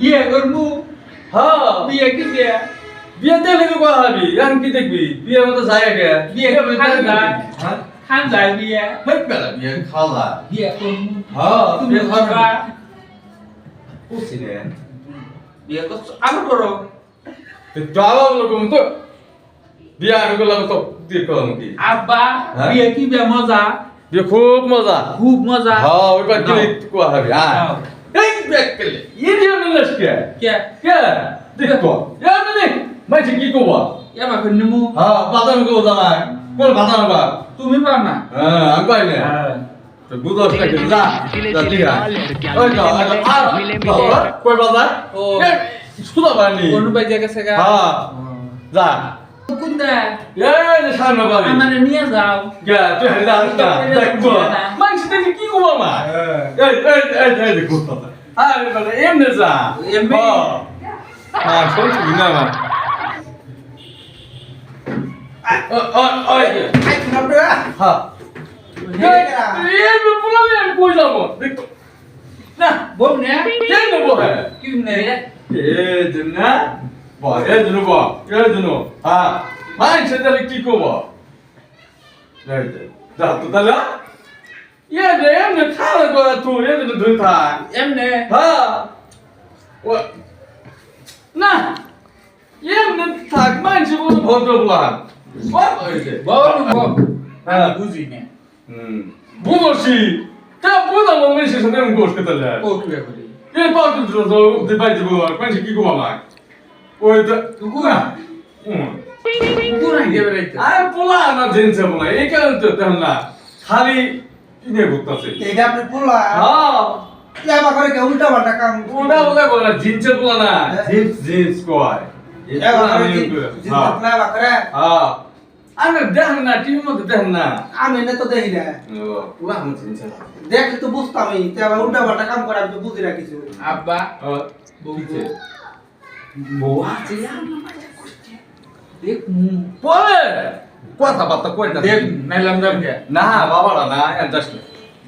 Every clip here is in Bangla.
বিয়ে করব? হ্যাঁ। বিয়ে কি বিয়ে? বিয়ে দেখলে কি করা হবি। এখন কি দেখবি? বিয়ের মতো যায় আগে বিয়ে খান যায়। হ্যাঁ? খান যায় বিয়ে। হেট বেলা বিয়ে খাওয়া বিয়ে করব। হ্যাঁ বিয়ে করবা বুঝছি রে। বিয়ে করছ? আরও করো। যাওয়া লোক তো। বিয়ে আমি করলাম তো। দিয়ে করলাম কি? আব্বা হ্যাঁ? বিয়ে কি বিয়ে? মজা। বিয়ে খুব মজা। খুব মজা। হ্যাঁ ওইবার কি কোয়া হবি। হ্যাঁ নাও। এই ব্যাক করলে এই যে মিলস কে? কে? কে? দেখো ইয়া মানে মাইছে কি কোবা? এবার করে নিমু। হ্যাঁ বাদাম কো জামাই। কোন বাদাম বা তুমি পাও না। হ্যাঁ পাই না। তো বুঝছ না কি যা যা ঠিক আছে। ওই তো আর কই বাজার ও। সুদা বানি কোন বাজে গেছে গা? হ্যাঁ যা। কোনটা? এই যে সামনে বাড়ি। আমারে নিয়ে যাও। দেখি কি কোবা মা? এই এই এই এই দেখো তো আরে বাবা এমনে যা এমনি? হ্যাঁ শুনছি না মা ওই ওই হ্যাঁ এমনে পুরালে আমি কই যাব দেখো না বউ নে কেন নেব হ্যাঁ কি নে রে এ জন্না বা এ জন্য বা এ জন্য হ্যাঁ মাইছে তাহলে কি করব এই যে, যা তো তাহলে এ যে এমনি খাওয়া করা তুই এ জন্য ধুই থাক এমনে হ্যাঁ ও না এমনি থাক মাইছে বলে ভদ্র বলান সব হয়েছে বউ বউ হ্যাঁ। বুঝি নে হুম বুঝছি তা বুঝাবো মেশে সাথে আমি গোস করতে লাগে ও কি করি এই পাঁচ দিন তো তো বাই দিব কি কো মামা তো কুকুরা হুম কুকুরা গেবে রাইতে পোলা না জেনছে পোলা এই কারণে তো তেমন না খালি কিনে ঘুরতেছে এটা আপনি পোলা হ্যাঁ এবার করে কে উল্টা পাল্টা কাম ওটা বলে বলে না জিনছে পোলা না জিন্স জিন্স কয়? এবার করে জিন্স না করে। হ্যাঁ। আমি দেখেন না টিভির মধ্যে দেখেন না। আমি না তো দেখি না। পুরা আমার দেখলে তো বুঝতামই তো উল্টা পাল্টা কাম করে আমি তো বুঝি না কিছু। আব্বা বউকে বউ আছে? মু বলে কথাবার্তা কইটা দেখ নাইলাম দাম কে না বাবারা না জাস্ট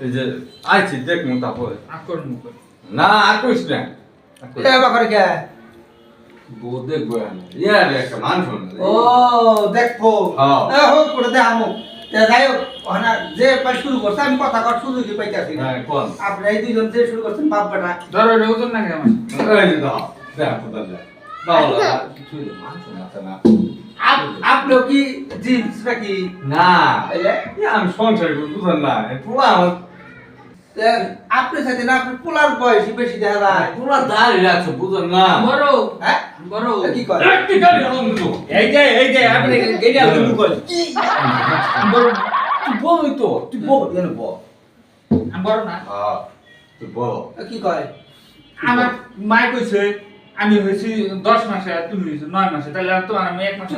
এই যে আইছি দেখ মু তারপরে আকর মুখ না আর কইস না এবার করে কে বউ দেখব আমি ইয়া রে একটা মানুষ ও দেখব হ্যাঁ। এ হোক করে দেখামো তে যাই হোক ওখানে যে পাই শুরু করছে আমি কথা কর সুযোগই পাইতেছি না হ্যাঁ কোন আপনি এই দুইজন যে শুরু করছেন বাপ বেটা ধরো রে ওজন না কেমন এই যে দাও দেখ তো দাও বাবারা কিছু মানুষ না না। আপ- আপনিও কি জিন্স নাকি? না আমি সংসার করি বুঝেন না পুরা আমার আপনার সাথে না আপনার পোলার বয়স বেশি দেখা যায়। পুরা দাঁড়িয়ে রাখছো বুঝেন না। বড়। হ্যাঁ? বড়। কি করে এই যে এই যে আপনি গেড়ি আলো মুখ বড় তুই বলই তো তুই বল এনে বল বড়? না। হ্যাঁ তুই বল কি করে আমার মাই কইছে আমি হইছি 10 মাসে আর তুমি হইছো 9 মাসে তাহলে আর তোমার আমি এক মাসে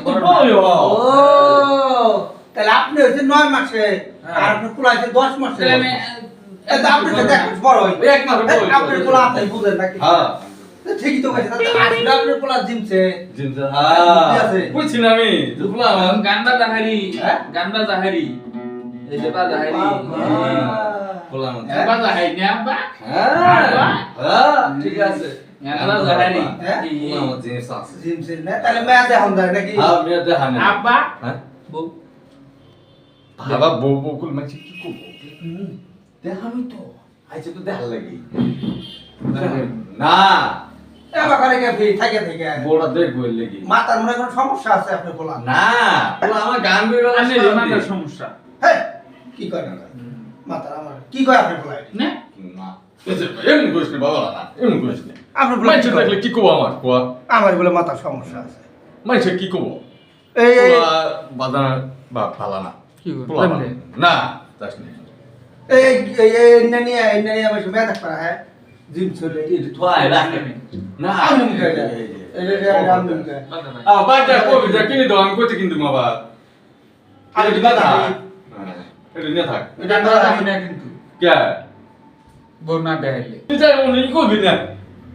তাহলে আপনি হচ্ছে নয় মাসে হ্যাঁ। আর আপনার পোলা হচ্ছে দশ মাসে। আমি আপনি মাস বড় হয় এক মাস বড় হইছে। আপনি বুঝেন নাকি? হ্যাঁ। ঠিকই তো কইছে আসলে আপনার পোলা জিমছে। হ্যাঁ। বুঝছি না আমি হ্যাঁ? এই যে হ্যাঁ? না হ্যাঁ। হ্যাঁ ঠিক আছে। হ্যাঁ? হ্যাঁ? বাবা বউ মাছি কি করব? তো। আইছে তো লাগি। না। মনে কোনো সমস্যা আছে আপনার পোলা না আমার গান সমস্যা। হ্যাঁ কি না মাথার আমার। কি করে আপনার পোলা না। এমন করিস না বাবা এমন করিস না। আপনার পোলা মাইছে দেখলে কি করব আমার? কোয়া আমার বলে মাথার সমস্যা আছে। মাইছে কি করব এই বাদানা বা ফালা না। কি? না যাস না। এই এই এই নিয়ে এনে নিয়ে আমার মেয়া দেখ পারা হ্যাঁ? জিম চলে এটা থোয়াই রাখে না আমি মুখে এটা এটা আমি মুখে বাজা ভাই আ বাজা কবি যা কিনে দাও আমি কইতে কিন্তু থাক দিই। হ্যাঁ, এটা নিয়ে থাক। গান না কিন্তু। কে? বউ না দেখাইলে। তুই বলি কবি না।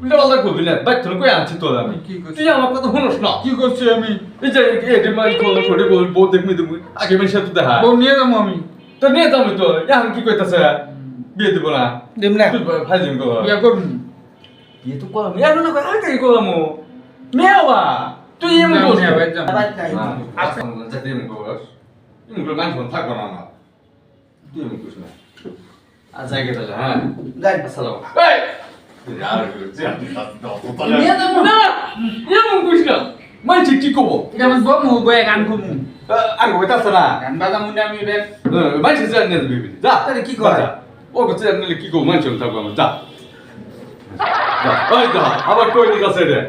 উল্টা পাল্টা কবি না বাইক তোর কই আনছি তোর আমি? তুই আমার কথা শুনোস না? কি করছি আমি? এই যে এটি মাই কল করে বল বউ দেখবি তুমি আগে মেশে তো দেখা। বউ নিয়ে যাব আমি। তো নিয়ে যাব তো এখন কি কইতাছে? বিয়ে দিব না। দিম না। তুই ভাই জিম কর বিয়া করুন বিয়ে তো করলাম এখন না আগে করলাম মেওয়া তুই এমন করছিস ভাই, আচ্ছা। যাতে এমন করিস এমন করে গান ফোন থাকব না আমার তুই এমন করিস না। আচ্ছা আগে তাহলে হ্যাঁ? যাই। আসসালাম মানছি কি করব আমার বয়ে গান করমু আগে বইতাছে না গান বাজামু না আমি মানছি দিবি যা কি করে? ও করছে নিলে কি করব মানছি থাকব আমি যা আবার কই নিয়ে গেছে রে